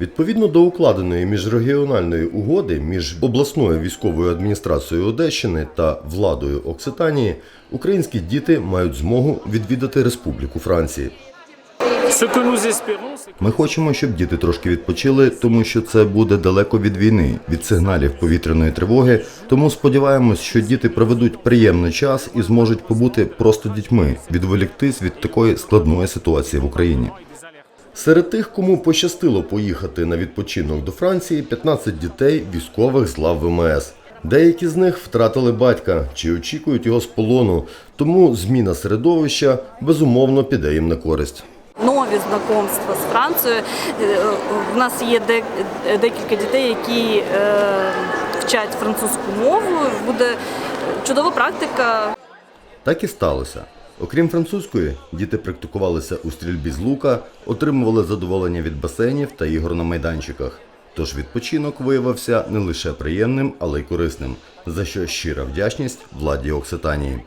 Відповідно до укладеної міжрегіональної угоди між обласною військовою адміністрацією Одещини та владою Окситанії, українські діти мають змогу відвідати Республіку Франції. Ми хочемо, щоб діти трошки відпочили, тому що це буде далеко від війни, від сигналів повітряної тривоги. Тому сподіваємось, що діти проведуть приємний час і зможуть побути просто дітьми, відволіктись від такої складної ситуації в Україні. Серед тих, кому пощастило поїхати на відпочинок до Франції, 15 дітей військових з лав ВМС. Деякі з них втратили батька чи очікують його з полону, тому зміна середовища безумовно піде їм на користь. нові знакомства з Францією. Е, В нас є де- декілька дітей, які е, вчать французьку мову. Буде чудова практика. Так і сталося. Окрім французької, діти практикувалися у стрільбі з лука, отримували задоволення від басейнів та ігор на майданчиках. Тож відпочинок виявився не лише приємним, але й корисним, за що щира вдячність владі Окситанії.